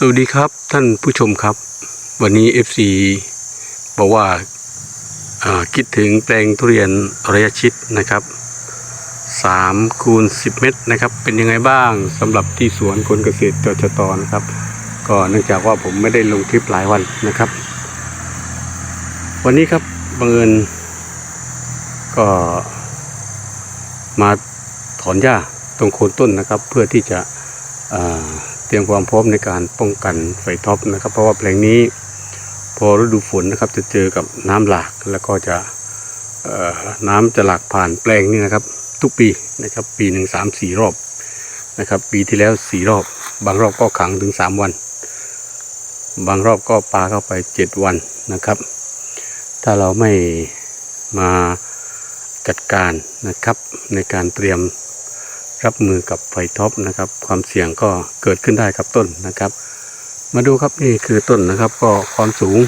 สวัสดีครับท่านผู้ชมครับ วันนี้ FC บอกว่าาคิดถึงแปลงทุเรียนระยะชิดนะครับ3คูณ10 เมตรนะครับ เป็นยังไงบ้างสำหรับที่สวนคนเกษตรจชตนะครับ ก็เนื่องจากว่าผมไม่ได้ลงคลิปหลายวันนะครับ วันนี้ครับบังเอิญก็มาถอนหญ้าตรงโคนต้นนะครับ เพื่อที่จะอ่า เตรียมความพร้อมในการป้องกันไฟท็อปนะครับ เพราะว่าแปลงนี้พอฤดูฝนนะครับจะเจอกับน้ำหลากแล้วก็จะน้ำจะหลากผ่านแปลงนี้นะครับ ทุกปีนะครับ ปีหนึ่งสามสี่รอบนะครับ ปีที่แล้วสี่รอบ บางรอบก็ขังถึงสามวัน บางรอบก็ปลาเข้าไปเจ็ดวันนะครับ ถ้าเราไม่มาจัดการนะครับในการเตรียม รับมือกับไฟท็อปนะครับ ความเสี่ยงก็เกิดขึ้นได้ครับต้นนะครับ มาดูครับนี่คือต้นนะครับ ก็ความสูง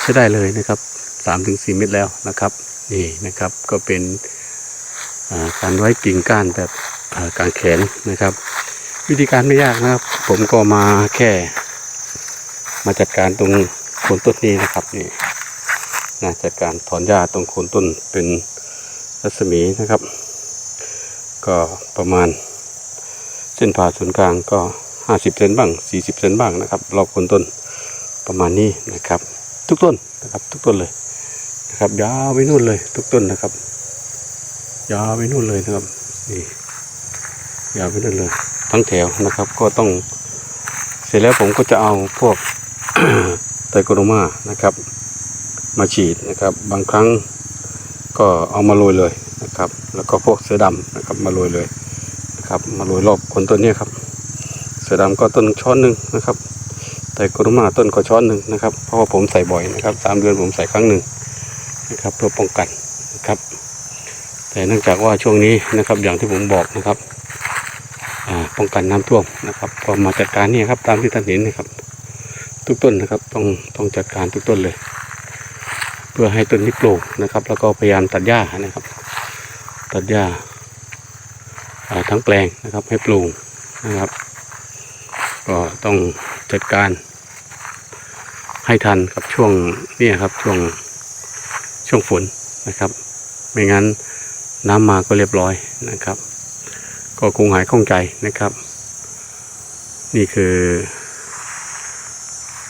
ใช้ได้เลยนะครับ3-4เมตรแล้วนะครับนี่นะครับก็เป็นการไว้กิ่งก้านแบบอ่ากางแขนนะครับ วิธีการไม่ยากนะครับ ผมก็มาแค่ มาจัดการตรงโคนต้นนี้นะครับนี่นะจัดการถอนหญ้าตรงโคนต้นเป็นรัศมีนะครับ ก็ประมาณ เส้นผ่าศูนย์กลางก็ 50เซนบ้าง 40เซนบ้างนะครับ รอบคนต้นประมาณนี้นะครับ ทุกต้นนะครับ ทุกต้นเลยนะครับยาวไปนู่นเลย ทุกต้นนะครับยาวไปนู่นเลยนะครับนี่ยาวไปนู่นเลย ทั้งแถวนะครับ ก็ต้องเสร็จแล้วผมก็จะเอาพวกไตรโคโดมานะครับ มาฉีดนะครับ บางครั้งก็เอามาโรยเลย นะครับ แล้วก็พวกเสือดำนะครับมาโรยเลยนะครับ มาโรยรอบคนต้นนี้ครับ เสือดำก็ต้นช้อนหนึ่งนะครับไตรโคโดมาต้นก็ช้อนหนึ่งนะครับ เพราะว่าผมใส่บ่อยนะครับสามเดือนผมใส่ครั้งหนึ่งนะครับเพื่อป้องกันนะครับ แต่เนื่องจากว่าช่วงนี้นะครับอย่างที่ผมบอกนะครับป้องกันน้ำท่วมนะครับก็มาจัดการนี่ครับตามที่ท่านเห็นนะครับ ทุกต้นนะครับต้องต้องจัดการทุกต้นเลย เพื่อให้ต้นนี้โปร่งนะครับ แล้วก็พยายามตัดหญ้านะครับ ตัดหญ้าทั้งแปลงนะครับให้ปลูกนะครับ ก็ต้องจัดการ ให้ทันกับช่วงนี่ครับช่วงช่วงฝนนะครับ ไม่งั้นน้ำมาก็เรียบร้อยนะครับ ก็คงหายข้องใจนะครับ นี่คือ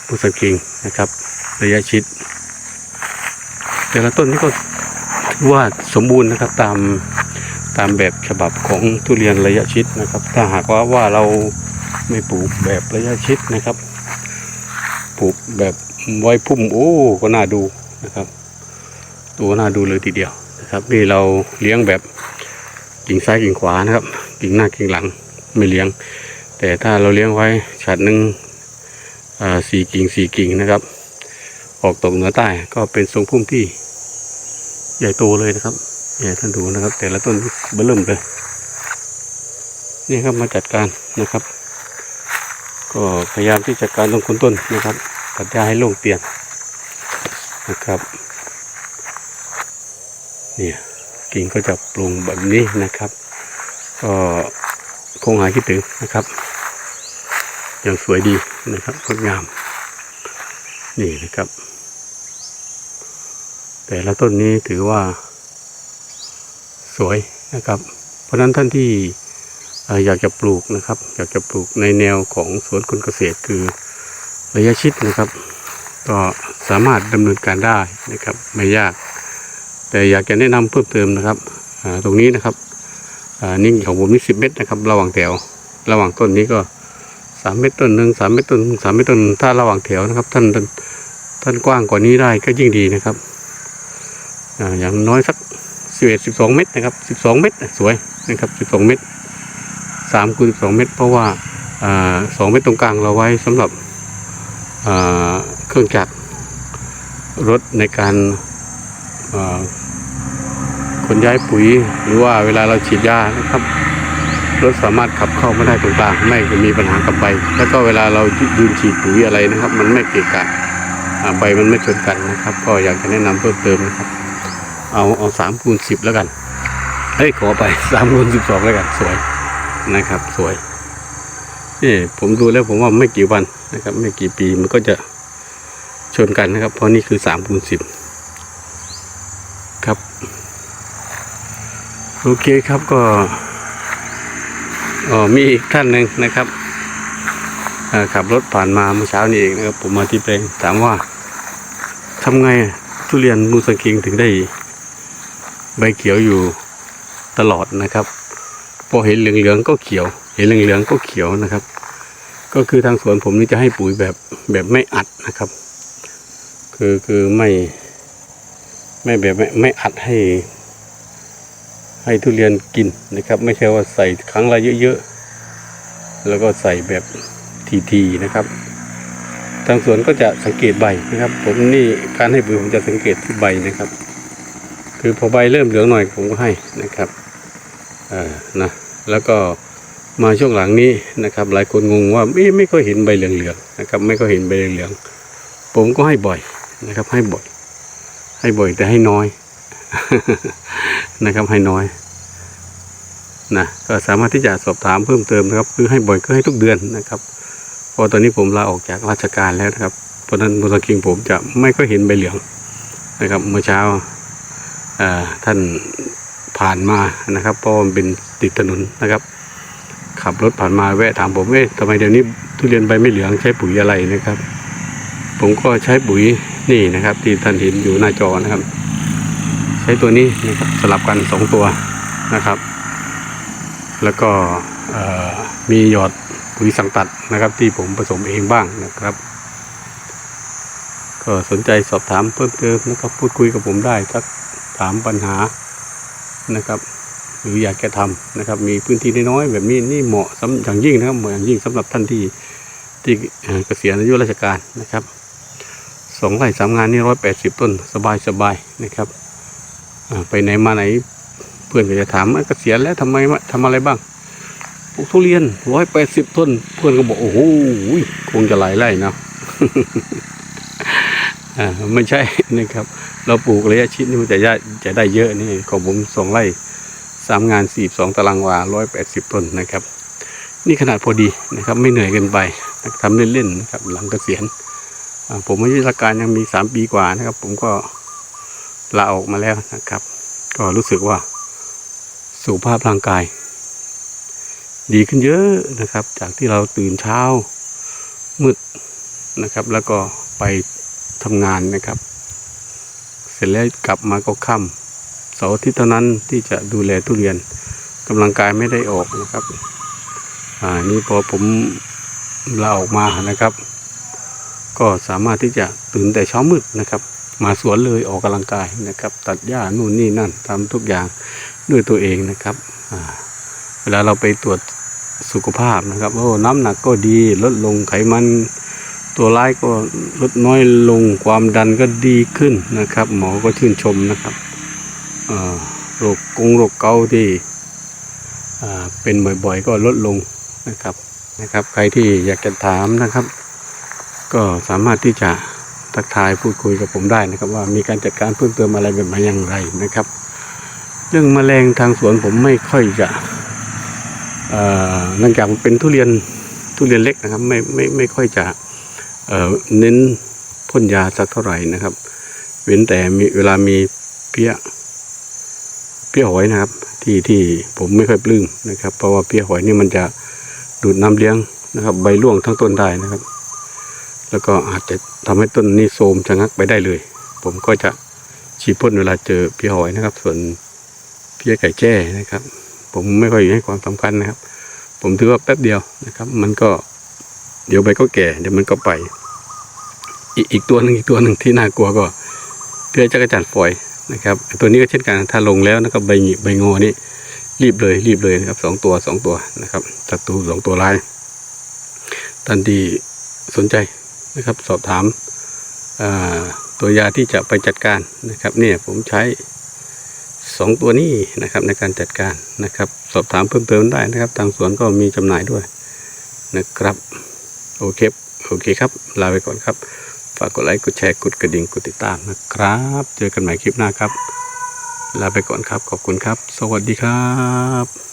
มุสกิงนะครับ ระยะชิด แต่ละต้นนี่ก็ ถือว่าสมบูรณ์นะครับตามตามแบบฉบับของทุเรียนระยะชิดนะครับ ถ้าหากว่าว่าเราไม่ปลูกแบบระยะชิดนะครับ ปลูกแบบไว้พุ่มโอ้ก็น่าดูนะครับ ตัวน่าดูเลยทีเดียวนะครับ นี่เราเลี้ยงแบบกิ่งซ้ายกิ่งขวานะครับ กิ่งหน้ากิ่งหลังไม่เลี้ยง แต่ถ้าเราเลี้ยงไว้ฉัดหนึ่งสี่กิ่งสี่กิ่งนะครับ ออกตกเหนือใต้ก็เป็นทรงพุ่มที่ ใหญ่โตเลยนะครับเนี่ยท่านดูนะครับ แต่ละต้นเบิ่มเลยนี่ครับมาจัดการนะครับ ก็พยายามที่จัดการตรงคนต้นนะครับตัดหญ้าให้โล่งเตียนนะครับเนี่ยกิ่งก็จะปรุงแบบนี้นะครับ ก็คงหายคิดถึงนะครับอย่างสวยดีนะครับงดงาม นี่นะครับ แต่ละต้นนี้ถือว่าสวยนะครับ เพราะนั้นท่านที่อยากจะปลูกนะครับ อยากจะปลูกในแนวของสวนคนเกษตรคือระยะชิดนะครับ ก็สามารถดำเนินการได้นะครับ ไม่ยาก แต่อยากจะแนะนำเพิ่มเติมนะครับตรงนี้นะครับนี่ของผมนี่สิบเมตรนะครับ ระหว่างแถว ระหว่างต้นนี้ก็สามเมตรต้นหนึ่งสามเมตรต้นสามเมตรต้นถ้าระหว่างแถวนะครับ ท่านท่านกว้างกว่านี้ได้ก็ยิ่งดีนะครับ อย่างน้อยสักสิบเอ็ดสิบสองเมตรนะครับสิบสองเมตรสวยนะครับสิบสองเมตรสามคูณสิบสองเมตร เพราะว่าสองเมตรตรงกลางเราไว้สำหรับเครื่องจักรรถในการขนย้ายปุ๋ย หรือว่าเวลาเราฉีดยานะครับรถสามารถขับเข้าไม่ได้ตรงกลางไม่มีปัญหากับใบ แล้วก็เวลาเรายืนฉีดปุ๋ยอะไรนะครับ มันไม่เกะกะใบมันไม่ชนกันนะครับ ก็อยากจะแนะนำเพิ่มเติมนะครับ เอาเอาสามคูณสิบแล้วกันเฮ้ยขอไปสามคูณสิบสองแล้วกัน สวยนะครับ สวยนี่ผมดูแล้วผมว่าไม่กี่วันนะครับ ไม่กี่ปีมันก็จะชนกันนะครับ เพราะนี่คือสามคูณสิบครับ โอเคครับก็อ๋อมีอีกท่านหนึ่งนะครับขับรถผ่านมาเมื่อเช้านี้เองนะครับ ผมมาที่แปลงถามว่าทำไงทุเรียนมูสังคิงถึงได้ ใบเขียวอยู่ตลอดนะครับ พอเห็นเหลืองๆก็เขียว เห็นเหลืองๆก็เขียวนะครับ ก็คือทางสวนผมนี่จะให้ปุ๋ยแบบแบบไม่อัดนะครับ คือคือไม่ ไม่แบบไม่ไม่อัดให้ ให้ทุเรียนกินนะครับ ไม่ใช่ว่าใส่ครั้งละเยอะๆ แล้วก็ใส่แบบทีๆนะครับทางสวนก็จะสังเกตใบนะครับ ผมนี่การให้ปุ๋ยผมจะสังเกตที่ใบนะครับ คือพอใบเริ่มเหลืองหน่อยผมก็ให้นะครับเออนะแล้วก็มาช่วงหลังนี้นะครับ หลายคนงงว่าไม่ไม่ค่อยเห็นใบเหลืองๆนะครับ ไม่ค่อยเห็นใบเหลืองๆผมก็ให้บ่อยนะครับ ให้บ่อย ให้บ่อยแต่ให้น้อยนะครับให้น้อยนะก็สามารถที่จะสอบถามเพิ่มเติมนะครับ คือให้บ่อยก็ให้ทุกเดือนนะครับเพอตอนนี้ผมลาออกจากราชการแล้วนะครับเพราะนั้นมูสคิงผมจะไม่ค่อยเห็นใบเหลืองนะครับ เมื่อเช้า ท่านผ่านมานะครับเพราะมันเป็นติดถนนนะครับ ขับรถผ่านมาแวะถามผมเอ๊ะทำไมเดี๋ยวนี้ทุเรียนใบไม่เหลืองใช้ปุ๋ยอะไรนะครับ ผมก็ใช้ปุ๋ยนี่นะครับ ที่ท่านเห็นอยู่หน้าจอนะครับ ใช้ตัวนี้นะครับสลับกันสองตัวนะครับ แล้วก็มีหยอดปุ๋ยสังตัดนะครับ ที่ผมผสมเองบ้างนะครับก็สนใจสอบถามเพิ่มเติมนะครับพูดคุยกับผมได้สัก ถามปัญหานะครับ หรืออยากจะทำนะครับ มีพื้นที่น้อยๆแบบนี้นี่เหมาะสำอย่างยิ่งนะครับเหมาะอย่างยิ่งสำหรับท่านที่ที่เกษียณอายุราชการนะครับสองไร่สามงานนี่ร้อยแปดสิบต้นสบายสบายๆนะครับไปไหนมาไหนเพื่อนก็จะถามว่าเกษียณแล้วทำไมวะทำอะไรบ้างปลูกทุเรียนร้อยแปดสิบต้น เพื่อนก็บอกโอ้โหคงจะหลายไร่นะ อ่าไม่ใช่นะครับ เราปลูกระยะชิดนี่มันจะได้จะได้เยอะนี่ของผมสองไร่สามงานสี่สองตารางวาร้อยแปดสิบต้นนะครับ นี่ขนาดพอดีนะครับ ไม่เหนื่อยเกินไปทำเล่นๆนะครับ หลังเกษียณอ่าผมอายุราชการยังมีสามปีกว่านะครับ ผมก็ลาออกมาแล้วนะครับ ก็รู้สึกว่าสุขภาพร่างกาย ดีขึ้นเยอะนะครับ จากที่เราตื่นเช้ามืดนะครับ แล้วก็ไป ทำงานนะครับ เสร็จแล้วกลับมาก็ค่ำเสาร์อาทิตย์เท่านั้นที่จะดูแลทุเรียนกำลังกายไม่ได้ออกนะครับอ่านี่พอผมลาออกมานะครับ ก็สามารถที่จะตื่นแต่เช้ามืดนะครับ มาสวนเลยออกกำลังกายนะครับ ตัดหญ้านู่นนี่นั่นทำทุกอย่างด้วยตัวเองนะครับเวลาเราไปตรวจสุขภาพนะครับโอ้น้ำหนักก็ดีลดลงไขมัน ตัวร้ายก็ลดน้อยลงความดันก็ดีขึ้นนะครับ หมอก็ชื่นชมนะครับโรคกงโรคเกาต์ที่เป็นบ่อยๆ ก็ลดลงนะครับนะครับ ใครที่อยากจะถามนะครับ ก็สามารถที่จะทักทายพูดคุยกับผมได้นะครับ ว่ามีการจัดการเพิ่มเติมอะไรแบบไหนอย่างไรนะครับ เรื่องแมลงทางสวนผมไม่ค่อยจะเอ่อเนื่องจากมันเป็นทุเรียนทุเรียนเล็กนะครับ ไม่ไม่ไม่ค่อยจะ เน้นพ่นยาสักเท่าไหร่นะครับ เว้นแต่มีเวลามีเพี้ยเพี้ยหอยนะครับ ที่ที่ผมไม่ค่อยปลื้มนะครับ เพราะว่าเพี้ยหอยนี่มันจะดูดน้ำเลี้ยงนะครับ ใบร่วงทั้งต้นได้นะครับ แล้วก็อาจจะทำให้ต้นนี้โทรมชะงักไปได้เลย ผมก็จะฉีดพ่นเวลาเจอเพี้ยหอยนะครับ ส่วนเพี้ยไก่แจ้นะครับ ผมไม่ค่อยให้ความสำคัญนะครับ ผมถือว่าแป๊บเดียวนะครับ มันก็เดี๋ยวใบก็แก่เดี๋ยวมันก็ไป อีกอีกตัวหนึ่งอีกตัวหนึ่งที่น่ากลัวก็เพื่อจักรจันทร์ฝอยนะครับ ตัวนี้ก็เช่นกันถ้าลงแล้วนะครับใบหงิใบงอนี่รีบเลยรีบเลยนะครับสองตัวสองตัวนะครับศัตรูสองตัวร้ายท่านที่สนใจนะครับ สอบถามตัวยาที่จะไปจัดการนะครับเนี่ยผมใช้สองตัวนี้นะครับในการจัดการนะครับ สอบถามเพิ่มเติมได้นะครับ ทางสวนก็มีจำหน่ายด้วยนะครับ โอเคโอเคครับ ลาไปก่อนครับากกดไลค์ กดแชร์ กดกระดิ่ง กดติดตามนะครับ เจอกันใหม่คลิปหน้าครับ ลาไปก่อนครับ ขอบคุณครับ สวัสดีครับ